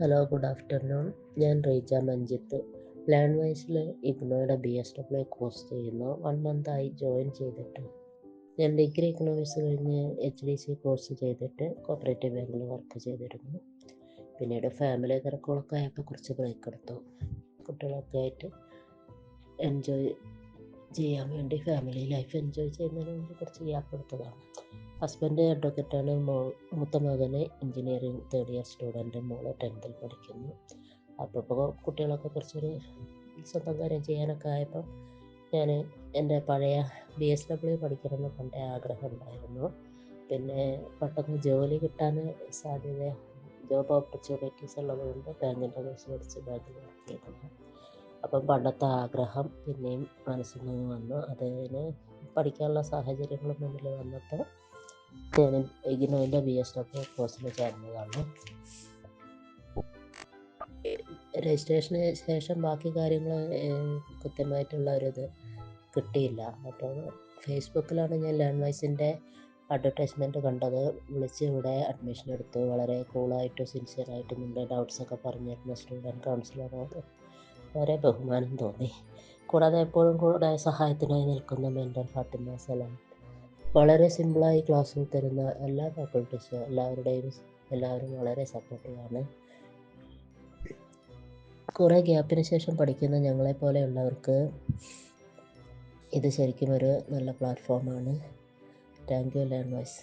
Hello good afternoon ഞാൻ റീജ മഞ്ജിത്ത്. ലാൻഡ് വൈസിൽ ഇഗ്നോയുടെ ബി എസ് ഡബ്ല്യു കോഴ്സ് ചെയ്യുന്നു. വൺ മന്തായി ജോയിൻ ചെയ്തിട്ട്. ഞാൻ ഡിഗ്രി ഇക്കണോമിക്സ് കഴിഞ്ഞ് എച്ച് ഡി സി കോഴ്സ് ചെയ്തിട്ട് കോപ്പറേറ്റീവ് ബാങ്കിൽ വർക്ക് ചെയ്തിരുന്നു. പിന്നീട് ഫാമിലി തിരക്കുകളൊക്കെ ആയപ്പോൾ കുറച്ച് ബ്രേക്ക് എടുത്തു. കുട്ടികളൊക്കെ ആയിട്ട് എൻജോയ് ചെയ്യാൻ വേണ്ടി ഫാമിലി ലൈഫ് എൻജോയ് ചെയ്യുന്നതിന് വേണ്ടി കുറച്ച് ഗ്യാപ്പ് എടുത്തതാണ്. ഹസ്ബൻഡ് അഡ്വക്കറ്റാണ് മോ മൂത്ത മകന് എൻജിനീയറിങ് തേർഡ് ഇയർ സ്റ്റുഡന്റ് മോൾ ടെൻത്തിൽ പഠിക്കുന്നു. അപ്പോൾ ഇപ്പോൾ കുട്ടികളൊക്കെ കുറച്ചൊരു സ്വന്തം കാര്യം ചെയ്യാനൊക്കെ ആയപ്പോൾ ഞാൻ എന്റെ പഴയ ബി എസ് ഡബ്ല്യു പഠിക്കണമെന്ന് പണ്ടേ ആഗ്രഹം ഉണ്ടായിരുന്നു. പിന്നെ പെട്ടെന്ന് ജോലി കിട്ടാൻ സാധ്യത ജോബ് ഓപ്പർച്യൂണിറ്റീസ് ഉള്ളതുകൊണ്ട് ബാങ്കിന്റെ കോഴ്സ് പഠിച്ച് ബാങ്കിൽ വർക്ക് ചെയ്തത് അപ്പം പണ്ടത്തെ ആഗ്രഹം പിന്നെയും മനസ്സിൽ നിന്ന് വന്നു. അതിന് പഠിക്കാനുള്ള സാഹചര്യങ്ങളും മുന്നിൽ വന്നപ്പോൾ ഞാൻ ഇഗ്നോയിന്റെ ബി എസ് ഡബ്ല്യു കോഴ്സിൽ ചേർന്നതാണ്. രജിസ്ട്രേഷന് ശേഷം ബാക്കി കാര്യങ്ങൾ കൃത്യമായിട്ടുള്ള ഒരിത് കിട്ടിയില്ല. അപ്പോൾ ഫേസ്ബുക്കിലാണ് ഞാൻ ലേൺ വൈസിന്റെ അഡ്വർടൈസ്മെന്റ് കണ്ടത്. വിളിച്ച് ഇവിടെ അഡ്മിഷൻ എടുത്തു. വളരെ കൂളായിട്ടും സിൻസിയറായിട്ടും നിങ്ങളുടെ ഡൗട്ട്സൊക്കെ പറഞ്ഞു തരുന്ന സ്റ്റുഡന്റ് കൗൺസിലറോട് വളരെ ബഹുമാനം തോന്നി. കൂടാതെ എപ്പോഴും കൂടെ സഹായത്തിനായി നിൽക്കുന്ന മെന്റർ ഫാത്തിമ സലാം. വളരെ സിമ്പിളായി ക്ലാസ് തരുന്ന എല്ലാ ഫാക്കൾട്ടീസും എല്ലാവരുടെയും എല്ലാവരും വളരെ സപ്പോർട്ടീവാണ് കുറേ ഗ്യാപ്പിന് ശേഷം പഠിക്കുന്ന ഞങ്ങളെപ്പോലെയുള്ളവർക്ക് ഇത് ശരിക്കും ഒരു നല്ല പ്ലാറ്റ്ഫോമാണ് താങ്ക് യു ലേൺ വൈസ്